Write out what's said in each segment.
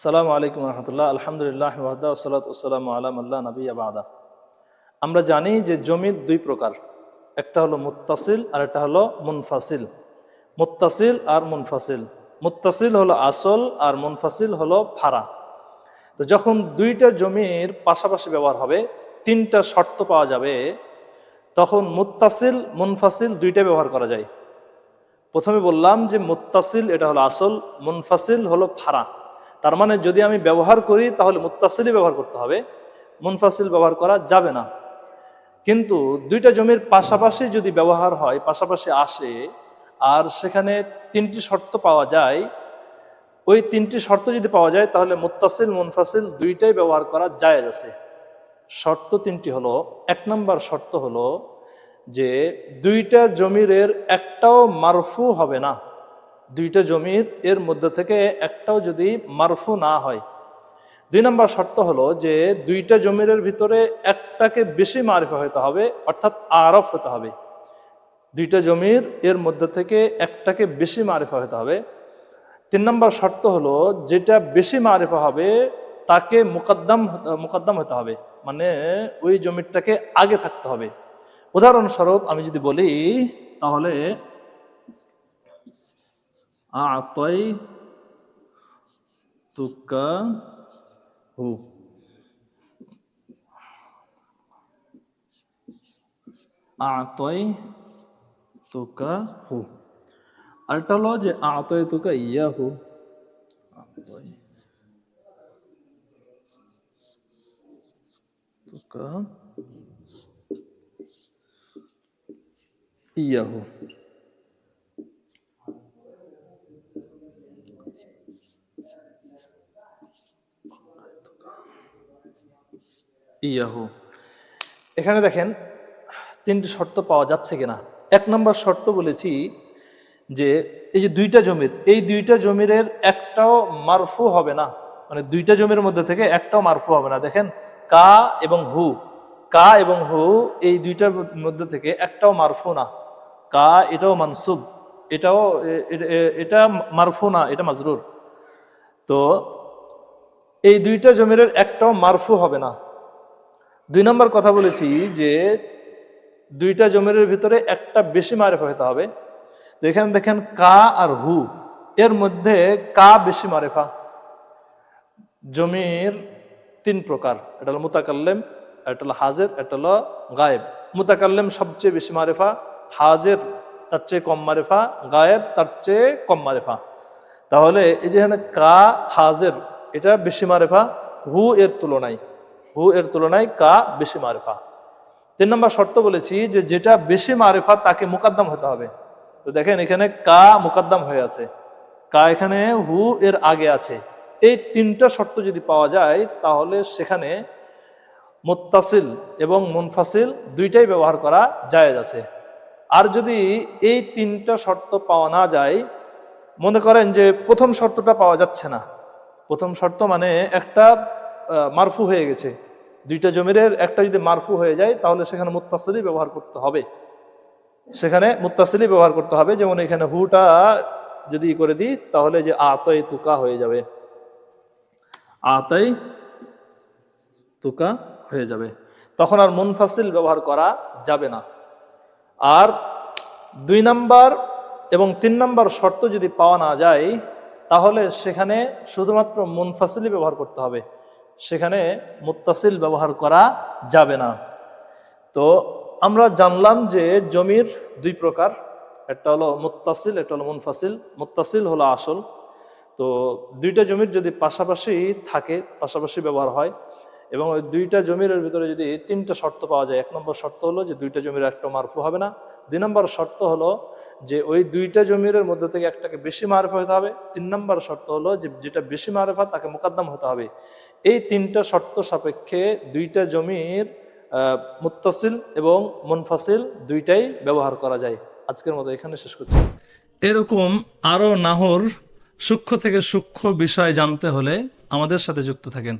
আসসালামু আলাইকুম রহমতুল্লাহ। আলহামদুলিল্লাহ ওয়াহদা ওসালাম আলাম আল্লাহ নবী আবাদা আমরা জানি যে জমির দুই প্রকার, একটা হলো মুত্তাসিল আর একটা হলো মুনফাসিল। মুত্তাসিল আর মুনফাসিল। মুত্তাসিল হলো আসল আর মুনফাসিল হলো ফারা তো যখন দুইটা জমির পাশাপাশি ব্যবহার হবে, তিনটা শর্ত পাওয়া যাবে, তখন মুত্তাসিল, মুনফাসিল দুইটা ব্যবহার করা যায়। প্রথমে বললাম যে মুত্তাসিল এটা হলো আসল, মুনফাসিল হলো ফারা তার মানে যদি আমি ব্যবহার করি, তাহলে মুত্তাসিলই ব্যবহার করতে হবে। মুনফাসিল ব্যবহার করা যাবে না। কিন্তু দুইটা জমির পাশাপাশি যদি ব্যবহার হয়, পাশাপাশি আসে, আর সেখানে তিনটি শর্ত পাওয়া যায়, ওই তিনটি শর্ত যদি পাওয়া যায়, তাহলে মুত্তাসিল, মুনফাসিল দুইটাই ব্যবহার করা যায় আছে। শর্ত তিনটি হলো, এক নম্বর শর্ত হলো যে দুইটা জমির একটাও মারফু হবে না। দুইটা জমির এর মধ্যে থেকে একটাও যদি মারফু না হয়। দুই নম্বর শর্ত হলো যে দুইটা জমিরের ভিতরে একটাকে বেশি মারিফা হতে হবে, অর্থাৎ আরফ হতে হবে। দুইটা জমির এর মধ্যে থেকে একটাকে বেশি মারিফা হতে হবে। তিন নম্বর শর্ত হলো যেটা বেশি মারিফা হবে তাকে মুকদ্দম মুকদ্দম হতে হবে মানে ওই জমিরটাকে আগে থাকতে হবে। উদাহরণস্বরূপ আমি যদি বলি, তাহলে আতই তুকা হু আতই তুকা হু আরেকটা হলো যে আতই তুকা ইয়া হু আতই তুকা ইয়াহু ইয়াহু। এখানে দেখেন, তিনটি শর্ত পাওয়া যাচ্ছে কিনা। এক নম্বর শর্ত বলেছি যে, এই যে দুইটা জমির, এই দুইটা জমিরের একটাও মারফু হবে না। মানে দুইটা জমির মধ্যে থেকে একটাও মারফু হবে না। দেখেন, কা এবং হু। কা এবং হু, এই দুইটার মধ্যে থেকে একটাও মারফু না। কা, এটাও মানসুব। এটাও এটা মারফু না, এটা মাজরুর। তো, এই দুইটা জমির একটাও মারফু হবে না। দুই নম্বর কথা বলেছি যে দুইটা জমির ভিতরে একটা বেশি মারেফা হতে হবে। তো এখানে দেখেন কা আর হু, এর মধ্যে কা বেশি মারেফা। জমির তিন প্রকার, এটা হলো মুতাকাল্লেম, এটা হলো হাজের, এটা হলো গায়েব। মুতাকাল্লেম সবচেয়ে বেশি মারেফা, হাজের তার চেয়ে কম মারেফা, গায়েব তার চেয়ে কম মারেফা। তাহলে এই যেখানে কা, হাজের, এটা বেশি মারেফা, হু এর তুলনায়। হু এর তুলনায় কা বেশি মারেফা। তিন নম্বর শর্ত বলেছি যে যেটা বেশি মারেফা তাকে মুকাদ্দাম হতে হবে। তো দেখেন এখানে কা মুকাদ্দাম হয়ে আছে। কা এখানে হু এর আগে আছে। এই তিনটা শর্ত যদি পাওয়া যায় তাহলে সেখানে মুত্তাসিল এবং মুনফাসিল দুইটাই ব্যবহার করা জায়েজ আছে। আর যদি এই তিনটা শর্ত পাওয়া না যায়, মনে করেন যে প্রথম শর্তটা পাওয়া যাচ্ছে না। প্রথম শর্ত মানে একটা মারফু হয়ে গেছে। দুইটা জমিরের একটা যদি মারফু হয়ে যায়, তাহলে সেখানে মুত্তাসিলই ব্যবহার করতে হবে। সেখানে মুত্তাসিলই ব্যবহার করতে হবে। যেমন এখানে হুটা যদি করে দিই, তাহলে যে আতই তুকা হয়ে যাবে। আতাই তুকা হয়ে যাবে। তখন আর মুনফাসিল ব্যবহার করা যাবে না। আর দুই নাম্বার এবং তিন নাম্বার শর্ত যদি পাওয়া না যায়, তাহলে সেখানে শুধুমাত্র মুনফাসিলই ব্যবহার করতে হবে। সেখানে মুত্তাসিল ব্যবহার করা যাবে না। তো আমরা জানলাম যে জমির দুই প্রকার, একটা হলো মুত্তাসিল, একটা হলো মুনফাসিল। মুত্তাসিল হলো আসল। তো দুইটা জমির যদি পাশাপাশি থাকে, পাশাপাশি ব্যবহার হয় এবং ওই দুইটা জমির ভিতরে যদি তিনটা শর্ত পাওয়া যায় এক নম্বর শর্ত হলো যে দুইটা জমির একটা মারফু হবে না। দুই নম্বর শর্ত হলো যে ওই দুইটা জমির মধ্যে থেকে একটাকে বেশি মারফা হতে হবে। তিন নম্বর শর্ত হলো যে যেটা বেশি মারফা তাকে মোকাদ্দম হতে হবে। এই তিনটা শর্ত সাপেক্ষে দুইটা জমির আহ, মুত্তাসিল এবং মুনফাসিল দুইটাই ব্যবহার করা যায়। আজকের মতো এখানে শেষ করছি। এরকম আরও নাহর সূক্ষ্ম থেকে সূক্ষ্ম বিষয় জানতে হলে আমাদের সাথে যুক্ত থাকেন।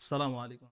আসসালামু আলাইকুম।